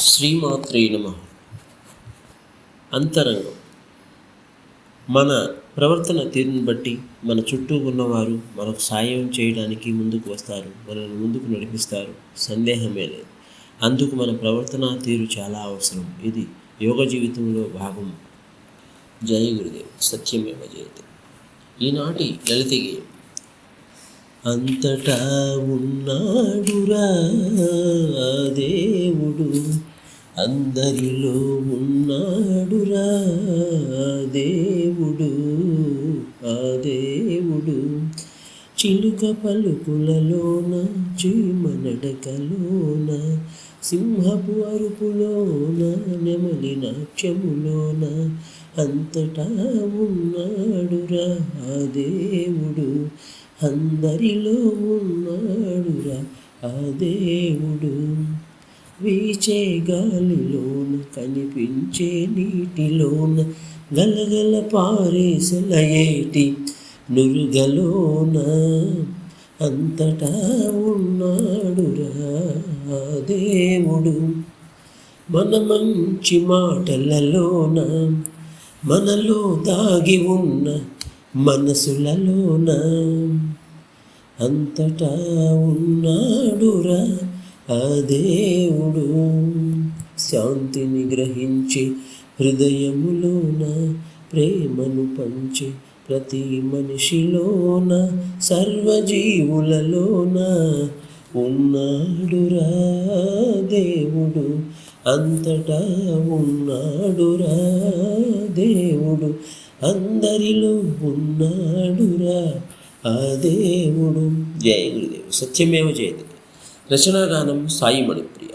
శ్రీమాత్రే నమ. అంతరంగం. మన ప్రవర్తన తీరుని బట్టి మన చుట్టూ ఉన్నవారు మనకు సాయం చేయడానికి ముందుకు వస్తారు మనల్ని ముందుకు నడిపిస్తారు. సందేహమే లేదు. అందుకు మన ప్రవర్తన తీరు చాలా అవసరం. ఇది యోగ జీవితంలో భాగం. జయ గురుదేవ్. సత్యమేవ జయతే. ఈనాటి లలిత గేయం అంతటా ఉన్నాడురా ఆ దేవుడు. అందరిలో ఉన్నాడురా ఆ దేవుడు. ఆ దేవుడు. చిలుక పలుకులలోన చీమనడకలోన సింహపు అరుపులోన నెమలి నాట్యములోన అంతటా ఉన్నాడురా ఆ దేవుడు. అందరిలో ఉన్నాడురా ఆ దేవుడు. వీచే గాలిలోన కనిపించే నీటిలోన గలగల పారేసలయేటి నురుగలోన. అంతటా ఉన్నాడురా దేవుడు. మన మంచి మాటలలోన మనలో దాగి ఉన్న మనసులలోన అంతటా ఉన్నాడురా ఆ దేవుడు. శాంతిని గ్రహించి హృదయములోన ప్రేమను పంచి ప్రతి మనిషిలోన సర్వజీవులలోన ఉన్నాడురా దేవుడు. అంతటా ఉన్నాడురా దేవుడు. అందరిలో ఉన్నాడురా. ఆ దేవుడు. జయ గురుదేవు. సత్యమేవ జయతి. రచనాగానం సాయి మణిప్రియ.